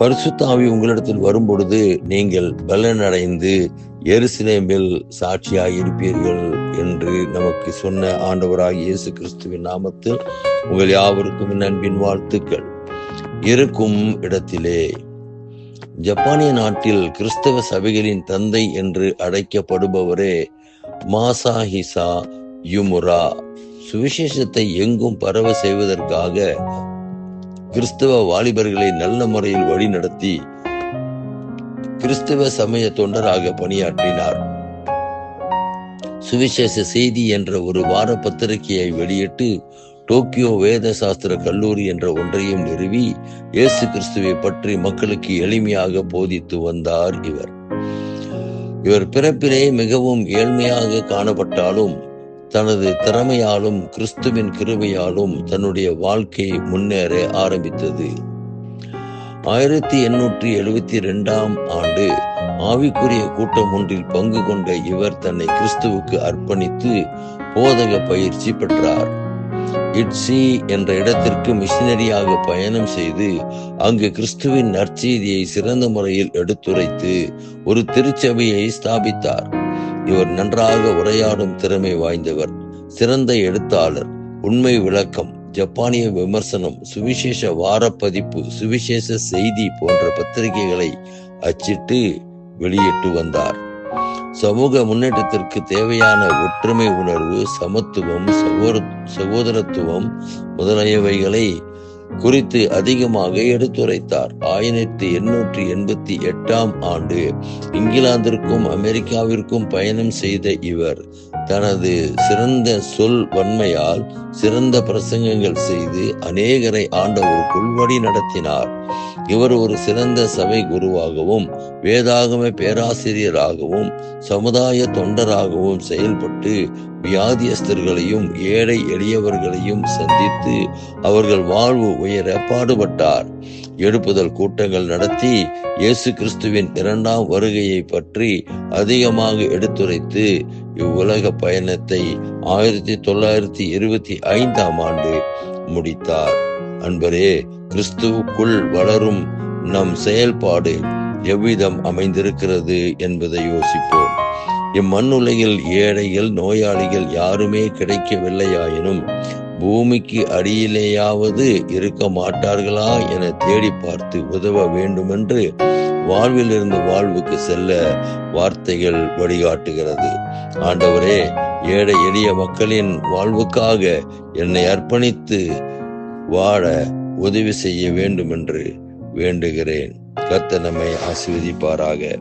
பரிசுத்தாவி உங்களிடத்தில் வரும்பொழுது நீங்கள் பலனடைந்து எருசலேமில் சாட்சியாய் இருப்பீர்கள் என்று நமக்கு சொன்ன ஆண்டவராக இயேசு கிறிஸ்துவின் நாமத்தில் உங்கள் யாவருக்கும் நண்பின் வாழ்த்துக்கள். இருக்கும் இடத்திலே ஜப்பானிய நாட்டில் கிறிஸ்தவ சபைகளின் தந்தை என்று அழைக்கப்படுபவரே மாசாஹிசா யுமுரா. சுவிசேஷத்தை எங்கும் பரவ செய்வதற்காக கிறிஸ்தவ வாலிபர்களை நல்ல முறையில் வழிநடத்தி கிறிஸ்தவ சமய தொண்டராக பணியாற்றினார். சுவிசேஷ செய்தி என்ற ஒரு வார பத்திரிகையை வெளியிட்டு டோக்கியோ வேத சாஸ்திர கல்லூரி என்ற ஒன்றையும் நிறுவி இயேசு கிறிஸ்துவை பற்றி மக்களுக்கு எளிமையாக போதித்து வந்தார் இவர். இவர் பிறப்பிலே மிகவும் ஏழ்மையாக காணப்பட்டாலும் தனது திறமையாலும் கிறிஸ்துவின் கிருபையாலும் தன்னுடைய வாழ்க்கை முன்னேற ஆரம்பித்தது. ஆயிரத்தி எண்ணூற்றி எழுபத்தி இரண்டாம் ஆண்டு ஆவிக்குரிய கூட்டம் ஒன்றில் பங்கு கொண்ட இவர் தன்னை கிறிஸ்துவுக்கு அர்ப்பணித்து போதக பயிற்சி பெற்றார். இட்ஸி என்ற இடத்திற்கு மிஷினரியாக பயணம் செய்து அங்கு கிறிஸ்துவின் நற்செய்தியை சிறந்த முறையில் எடுத்துரைத்து ஒரு திருச்சபையை ஸ்தாபித்தார். இவர் நன்றாக உரையாடும் திறமை வாய்ந்தவர் சிறந்த எழுத்தாளர் உண்மை விளக்கம் ஜப்பானிய விமர்சனம் சுவிசேஷ வாரப்பதிப்பு சுவிசேஷ செய்தி போன்ற பத்திரிகைகளை அச்சிட்டு வெளியிட்டு வந்தார். சமூக முன்னேற்றத்திற்கு தேவையான ஒற்றுமை உணர்வு சமத்துவம் சகோதரத்துவம் முதலியவைகளை குறித்து அதிகமாக எடுத்துரைத்தார். ஆயிரத்தி எண்ணூற்றி எண்பத்தி எட்டாம் ஆண்டு இங்கிலாந்திற்கும் அமெரிக்காவிற்கும் பயணம் செய்த இவர் தனது சிறந்த சொல் வன்மையால் சிறந்த பிரசங்கங்கள் செய்து அநேகரை ஆண்டவருக்குள் வழி நடத்தினார். இவர் ஒரு சிறந்த சபை குருவாகவும் வேதாகம பேராசிரியராகவும் சமுதாய தொண்டராகவும் செயல்பட்டு வியாதியஸ்தர்களையும் ஏழை எளியவர்களையும் சந்தித்து அவர்கள் வாழ்வு உயர பாடுபட்டார். எழுப்புதல் கூட்டங்கள் நடத்தி இயேசு கிறிஸ்துவின் இரண்டாம் வருகையை பற்றி அதிகமாக எடுத்துரைத்து இவ்வுலக பயணத்தை ஆயிரத்தி தொள்ளாயிரத்தி இருபத்தி ஐந்தாம் ஆண்டு முடித்தார். அன்பரே கிறிஸ்துவுக்குள் வளரும் நம் செயல்பாடு எவ்விதம் அமைந்திருக்கிறது என்பதை யோசிப்போம். இம்மண்ணுலகில் ஏழைகள் நோயாளிகள் யாருமே கிடைக்கவில்லையாயினும் பூமிக்கு அடியிலேயாவது இருக்க மாட்டார்களா என தேடி பார்த்து உதவ வேண்டுமென்று வாழ்விலிருந்து வாழ்வுக்கு செல்ல வார்த்தைகள் வழிகாட்டுகிறது. ஆண்டவரே ஏழை எளிய மக்களின் வாழ்வுக்காக என்னை அர்ப்பணித்து வாழ உதவி செய்ய வேண்டும் என்று வேண்டுகிறேன். கத்த நம்மை ஆசீர்வதிப்பாராக.